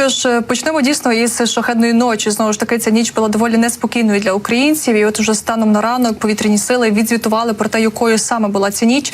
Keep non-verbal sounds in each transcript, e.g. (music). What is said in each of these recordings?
що ж, е, почнемо дійсно із шахедної ночі. Знову ж таки, ця ніч була доволі неспокійною для українців. І от уже станом на ранок повітряні сили відзвітували про те, якою саме була ця ніч.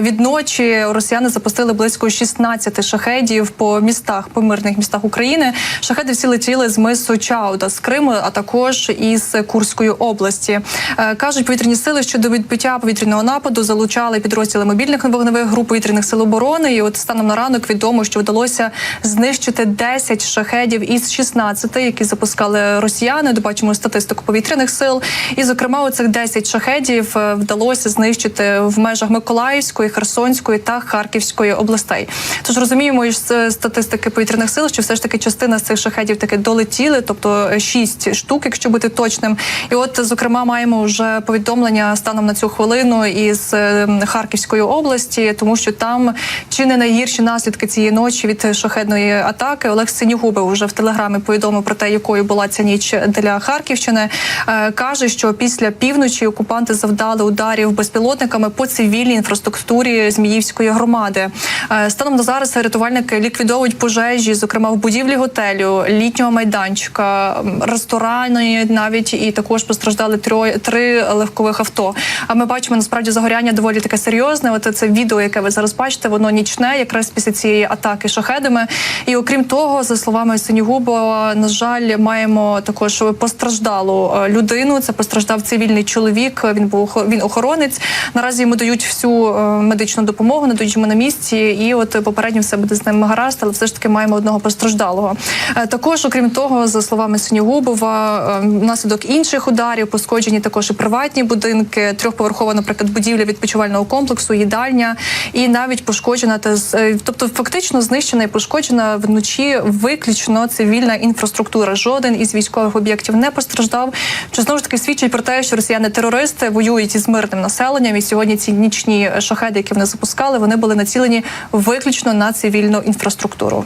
Від ночі росіяни запустили близько 16 шахедів по містах, по мирних містах України. Шахеди всі летіли з мису Чауда з Криму, а також із Курської області. Е, Кажуть повітряні сили, що до відбиття повітряного нападу залучали підрозділи мобільних вогневих груп повітряних сил оборони. І от станом на ранок відомо, що вдалося знищити 10 шахедів із 16, які запускали росіяни. Добачимо статистику повітряних сил. І, зокрема, оцих 10 шахедів е, вдалося знищити в межах Миколаївської, Херсонської та Харківської областей. Тож розуміємо із е, статистики повітряних сил, що все ж таки частина з цих шахедів таки долетіли, тобто 6 штук, якщо бути точним. І от, зокрема, маємо вже повідомлення станом на цю хвилину із е, Харківської області, тому що там чи не найгірші наслідки цієї ночі від шахедної атаки. Олег Синігубов вже в телеграмі повідомив про те, якою була ця ніч для Харківщини. Е, каже, що після півночі окупанти завдали ударів безпілотниками по цивільній інфраструктурі Зміївської громади. Е, станом на зараз рятувальники ліквідовують пожежі, зокрема в будівлі готелю, літнього майданчика, м, ресторану, навіть і також постраждали троє три легкових авто. А ми бачимо насправді загоряння доволі таке серйозне. От це відео, яке ви зараз бачите, воно нічне, якраз після цієї атаки шахедами. І окрім того, за словами Синігубова, на жаль, маємо також постраждалу е, людину. Це постраждав цивільний чоловік. Він був він охоронець. Наразі йому дають всю е, медичну допомогу, надають йому на місці. І от попередньо все буде з ним гаразд, але все ж таки маємо одного постраждалого. Е, Також, окрім того, за словами Синігубова, внаслідок інших ударів пошкоджені також і приватні будинки, трьохповерхова, наприклад, будівля відпочивального комплексу, їдальня, і навіть пошкоджена та тобто фактично знищена і пошкоджена вночі виключно цивільна інфраструктура. Жоден із військових об'єктів не постраждав. Що знову ж таки свідчить про те, що росіяни-терористи воюють із мирним населенням. І сьогодні ці нічні шахеди, які вони запускали, вони були націлені виключно на цивільну інфраструктуру.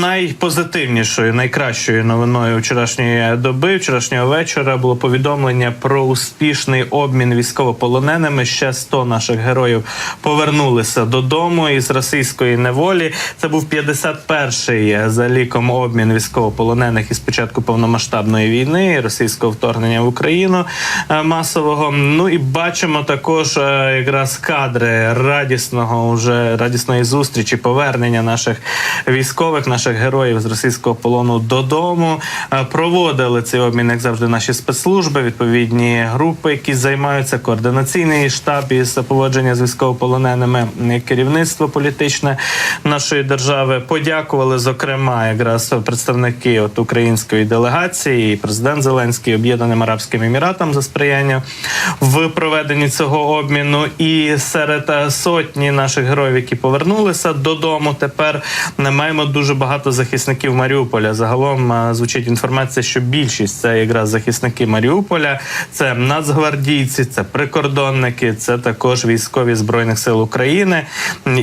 Найпозитивнішою, найкращою новиною вчорашньої доби, вчорашнього вечора було повідомлення про успішний обмін військовополоненими. Ще 100 наших героїв повернулися додому із російської неволі. Це був 51-й за ліком обмін військовополонених із початку повномасштабної війни, російського вторгнення в Україну е, масового. Ну і бачимо також е, якраз кадри радісного уже радісної зустрічі, повернення наших військових, наших героїв з російського полону додому. Е, Проводили цей обмін, як завжди, наші спецслужби, відповідні групи, які займаються координаційний штаб із поводження з військовополоненими, керівництво політичне нашої держави. Подякували зокрема якраз представники от української делегації, президент Зеленський об'єднаним Арабським Еміратам за сприяння в проведенні цього обміну. І серед е, сотні наших героїв, які повернулися додому, тепер не маємо дуже багато захисників Маріуполя. Загалом е, звучить інформація, що більшість це якраз захисники Маріуполя, це нацгвардійці, це прикордонники, це також військові збройних сил України.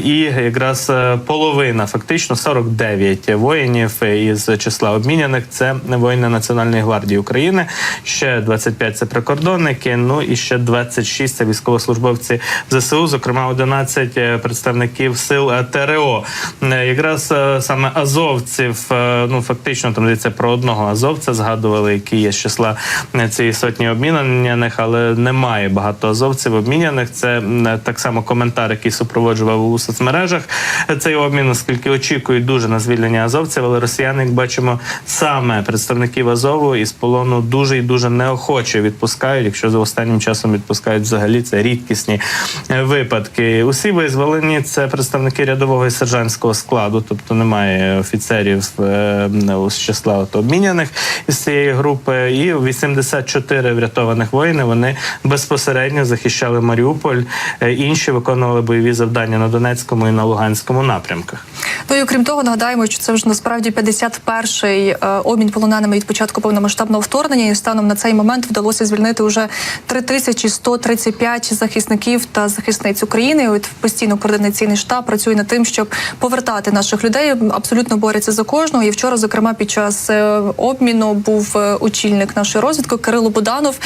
І якраз е, половина, фактично 49 воїнів із числа обміняних. Це воїни Національної гвардії України. Ще 25 – це прикордонники. Ну і ще 26 – це військовослужбовці ЗСУ, зокрема 11 представників сил е, ТРО. Е, Якраз е, саме азовців, е, ну фактично там йдеться про одного азовця, згадували, який є з числа е, цієї сотні обміняних, але немає багато азовців обміняних. Це е, так само коментар, який супроводжував у соцмережах е, цей обмін, оскільки очікують дуже на звільнення азовців, але росіяни, як бачимо, саме представників Азову із полону дуже і дуже неохоче відпускають. Якщо за останнім часом відпускають взагалі це рідкісні випадки. Усі визволені це представники рядового і сержантського складу, тобто немає офіцерів е, з числа от обміняних із цієї групи. І 84 врятованих воїни вони безпосередньо захищали Маріуполь. Е, Інші виконували бойові завдання на Донецькому і на Луганському напрямках. Ну і окрім того, нагадаємо, що це вже насправді 51-й е, обмін полоненими від початку повномасштабного вторгнення. І станом на цей момент вдалося звільнити вже 3135 захисників та захисниць України. І От постійно координаційний штаб працює над тим, щоб повертати наших людей. Абсолютно борються за кожного. І вчора, зокрема, під час е, обміну був е, очільник нашої розвідки Кирило Буданов,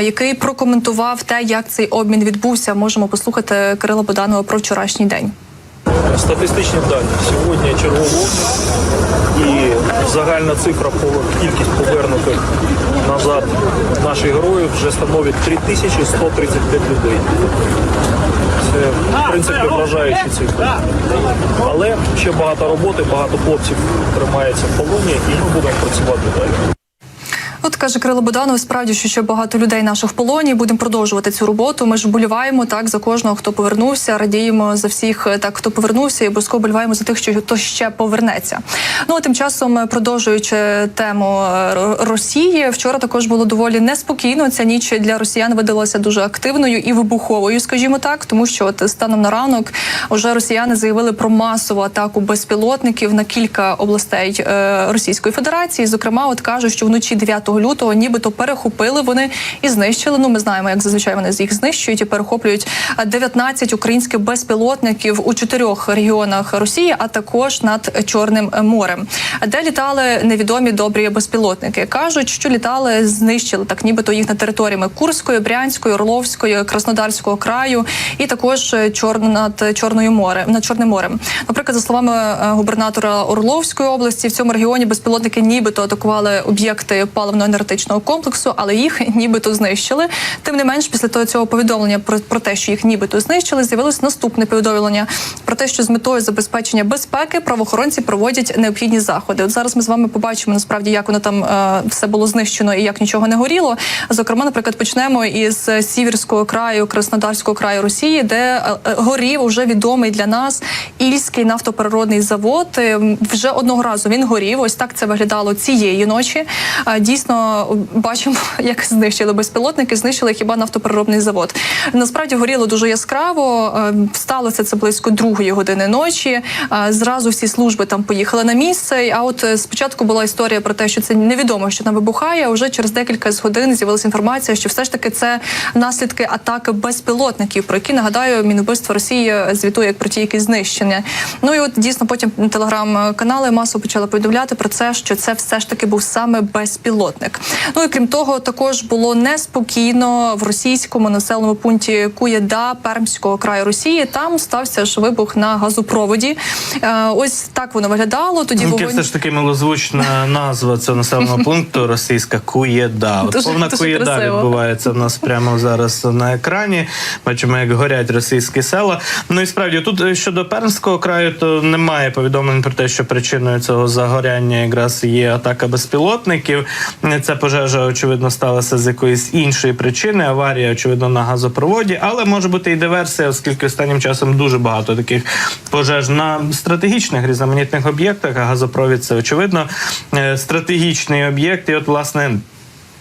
який прокоментував те, як цей обмін відбувся. Можемо послухати Кирила Буданова про вчорашній день. Статистичні дані. Сьогодні черговий обмін і Загальна цифра по кількість повернутих назад наших героїв вже становить 3135 людей. Це в принципі вражаючі цифри. Але ще багато роботи, багато хлопців тримається в полоні, і ми будемо працювати далі. От каже Кирило Боданов, справді, що ще багато людей наших в полоні. Будемо продовжувати цю роботу. Ми ж боліваємо так за кожного, хто повернувся. Радіємо за всіх, е, так хто повернувся, і обов'язково боліваємо за тих, що хто ще повернеться. Ну а тим часом, е, продовжуючи тему е, Росії, вчора також було доволі неспокійно. Ця ніч для росіян видалася дуже активною і вибуховою, скажімо так, тому що от станом на ранок вже росіяни заявили про масову атаку безпілотників на кілька областей Російської Федерації. Зокрема, от кажуть, що вночі 9 лютого нібито перехопили вони і знищили. Ну, ми знаємо, як зазвичай вони їх знищують і перехоплюють е, 19 українських безпілотників у чотирьох регіонах Росії, а також над Чорним морем, де літали невідомі добрі безпілотники. кажуть, що літали, знищили так, нібито їх на територіями Курської, Брянської, Орловської, Краснодарського краю, і також е, чор над Чорною море над Чорним морем. Наприклад, за словами е, губернатора Орловської області, в цьому регіоні безпілотники нібито атакували об'єкти паливно-енергетичного комплексу, але їх (laughs) нібито знищили. Тим не менш, після того цього повідомлення про, про те, що їх нібито знищили, з'явилось наступне повідомлення про те, що з метою забезпечення безпеки правоохоронці проводять необхідні заходи. От зараз ми з вами побачимо насправді, як воно там е, все було знищено і як нічого не горіло. Зокрема, наприклад, почнемо із Сіверського краю, Краснодарського краю Росії, де е, е, горів уже відомий для нас Ільський нафтопереробний завод. Е, Вже одного разу він горів. Ось так це виглядало цієї ночі. Е, Дійсно, бачимо, (laughs) як знищили безпілотники, знищили хіба нафтопереробний завод. Насправді горіло дуже яскраво. Е, Сталося це близько другої години ночі. Зразу всі служби там поїхали на місце. А от спочатку була історія про те, що це невідомо, що там вибухає. а Вже через декілька з годин з'явилася інформація, що все ж таки це наслідки атаки безпілотників, про які нагадаю, мінубивство Росії звітує як про ті, які знищення. Ну і от дійсно потім телеграм-канали масово почали повідомляти про це, що це все ж таки був саме безпілотник. Ну і крім того, також було неспокійно в російському населеному пункті Куєда Пермського краю Росії. Там стався ж вибух на газопроводі. Е, Ось так воно виглядало. Тоді вогонь все ж таки милозвучна назва цього населеного (laughs) пункту російська Куєда. От Дуже- повна дуже Куєда красиво. відбувається в нас прямо зараз на екрані. Бачимо, як горять російські села. Ну і справді тут е, щодо Пермського краю, то немає повідомлень про те, що причиною цього загоряння якраз є атака безпілотників. Ця пожежа очевидно сталася з якоїсь іншої причини. Аварія, очевидно, на газопроводі, але може бути і диверсія, оскільки останнім часом дуже багато таких пожеж на стратегічних різноманітних об'єктах. А газопровід це очевидно е, стратегічний об'єкт. І от власне.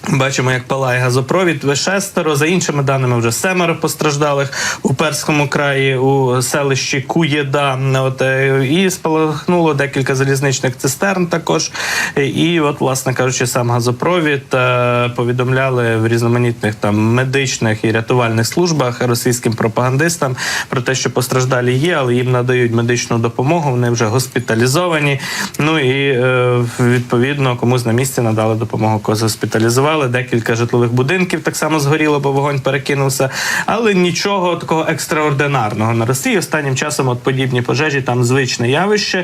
Бачимо, як палає газопровід. Шестеро. За іншими даними, вже семеро постраждалих у Перському краї у селищі Куєда. От е, і спалахнуло декілька залізничних цистерн. Також і, от, власне кажучи, сам газопровід е, повідомляли в різноманітних там медичних і рятувальних службах російським пропагандистам про те, що постраждалі є, але їм надають медичну допомогу. Вони вже госпіталізовані. Ну і е, відповідно комусь на місці надали допомогу, когось госпіталізували. Декілька житлових будинків так само згоріло, бо вогонь перекинувся. Але нічого такого екстраординарного на Росії. Останнім часом от подібні пожежі там звичне явище.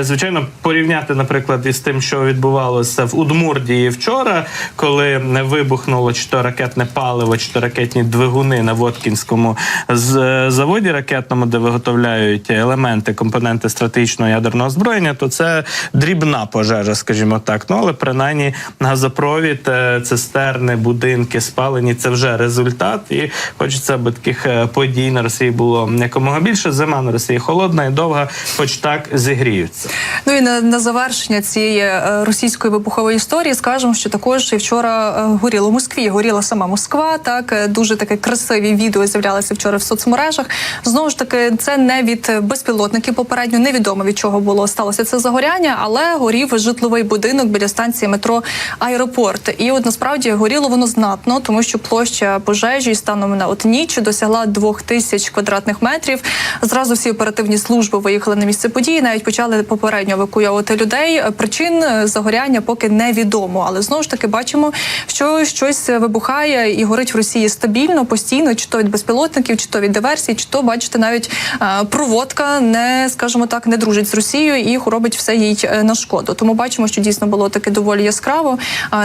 Звичайно, порівняти, наприклад, із тим, що відбувалося в Удмурдії вчора, коли вибухнуло чи то ракетне паливо, чи то ракетні двигуни на Воткінському з- заводі ракетному, де виготовляють елементи, компоненти стратегічного ядерного озброєння, то це дрібна пожежа, скажімо так. Ну але принаймні газопровід, е, цистерни, будинки спалені це вже результат. І хочеться, аби таких е, подій на Росії було якомога більше. Зима на Росії холодна і довга, хоч так зігріються. Ну і на, на завершення цієї е, російської вибухової історії скажемо, що також і вчора е, горіло в Москві. Горіла сама Москва. Так дуже таке красиві відео з'являлися вчора в соцмережах. Знову ж таки, це не від безпілотників. Попередньо невідомо від чого було сталося це загоряння, але горів житловий будинок біля станції метро Аеропорт. І от насправді горіло воно знатно, тому що площа пожежі станом на от ніч досягла двох тисяч квадратних метрів. Зразу всі оперативні служби виїхали на місце події. Навіть почали попередньо евакуювати людей. Причин загоряння поки невідомо, але знову ж таки бачимо, що щось вибухає і горить в Росії стабільно, постійно, чи то від безпілотників, чи то від диверсій, чи то бачите, навіть е, проводка не скажімо так, не дружить з Росією і робить все їй е, на шкоду. Тому бачимо, що дійсно було таке доволі яскраво.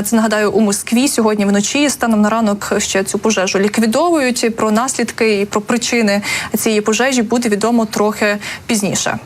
Це нагадаю у Москві сьогодні вночі. Станом на ранок ще цю пожежу ліквідовують. Про наслідки і про причини цієї пожежі буде відомо трохи пізніше.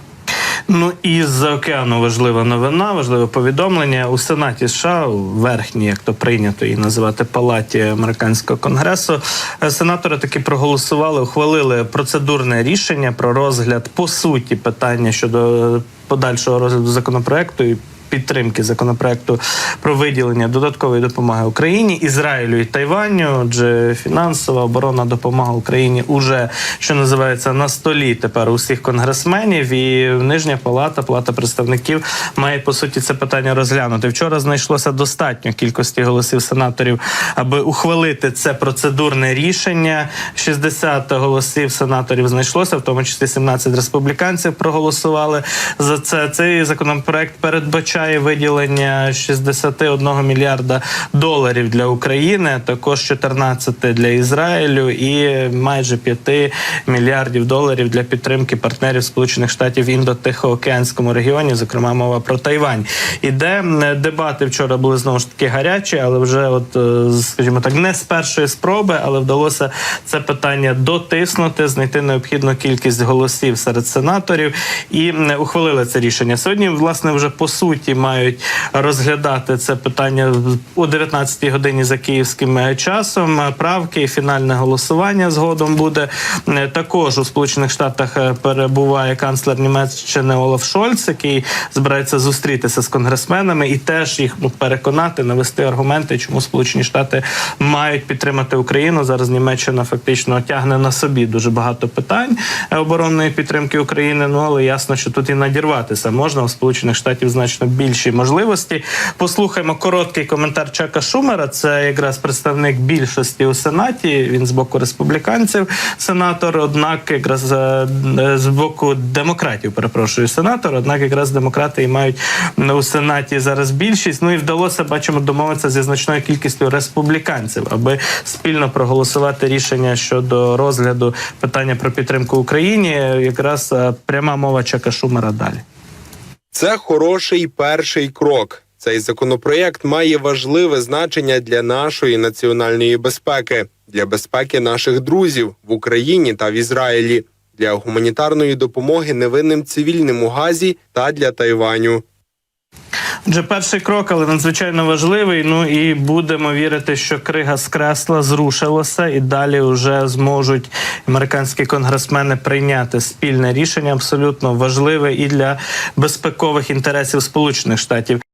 Ну і з океану важлива новина, важливе повідомлення у Сенаті США, верхній, як то прийнято її називати палаті американського конгресу. е, Сенатори таки проголосували, ухвалили процедурне рішення про розгляд по суті питання щодо подальшого розгляду законопроекту. і Підтримки законопроекту про виділення додаткової допомоги Україні, Ізраїлю і Тайваню. Отже, фінансова оборонна допомога Україні уже що називається на столі тепер у всіх конгресменів. І нижня палата, палата представників, має по суті це питання розглянути. Вчора знайшлося достатньо кількості голосів сенаторів, аби ухвалити це процедурне рішення. 60 голосів сенаторів знайшлося, в тому числі 17 республіканців проголосували за це. Цей законопроект передбачає виділення 61 мільярда доларів для України, також 14 для Ізраїлю і майже 5 мільярдів доларів для підтримки партнерів Сполучених Штатів в індо-тихоокеанському регіоні. Зокрема, мова про Тайвань. Іде дебати вчора були знову ж таки гарячі, але вже, от е, скажімо так, не з першої спроби, але вдалося це питання дотиснути, знайти необхідну кількість голосів серед сенаторів і ухвалили це рішення. Сьогодні, власне, вже по суті мають розглядати це питання о 19-й годині за київським е, часом. Е, Правки і фінальне голосування згодом буде. Е, Також у Сполучених Штатах перебуває канцлер Німеччини Олаф Шольц, який збирається зустрітися з конгресменами і теж їх ну, переконати, навести аргументи, чому Сполучені Штати мають підтримати Україну. Зараз Німеччина фактично тягне на собі дуже багато питань оборонної підтримки України. Ну але ясно, що тут і надірватися можна у Сполучених Штатів значно більші можливості. Послухаємо короткий коментар Чака Шумера. Це якраз представник більшості у сенаті. Він з боку республіканців, сенатор. Однак, якраз е, е, з боку демократів, перепрошую, сенатор. Однак, якраз демократи і мають у сенаті зараз більшість. Ну і вдалося бачимо домовитися зі значною кількістю республіканців, аби спільно проголосувати рішення щодо розгляду питання про підтримку Україні. Якраз е, пряма мова Чака Шумера далі. Це хороший перший крок. Цей законопроєкт має важливе значення для нашої національної безпеки, для безпеки наших друзів в Україні та в Ізраїлі, для гуманітарної допомоги невинним цивільним у Газі та для Тайваню. Отже, перший крок, але надзвичайно важливий. Ну і будемо вірити, що крига з кресла зрушилася, і далі вже зможуть американські конгресмени прийняти спільне рішення, абсолютно важливе і для безпекових інтересів Сполучених Штатів.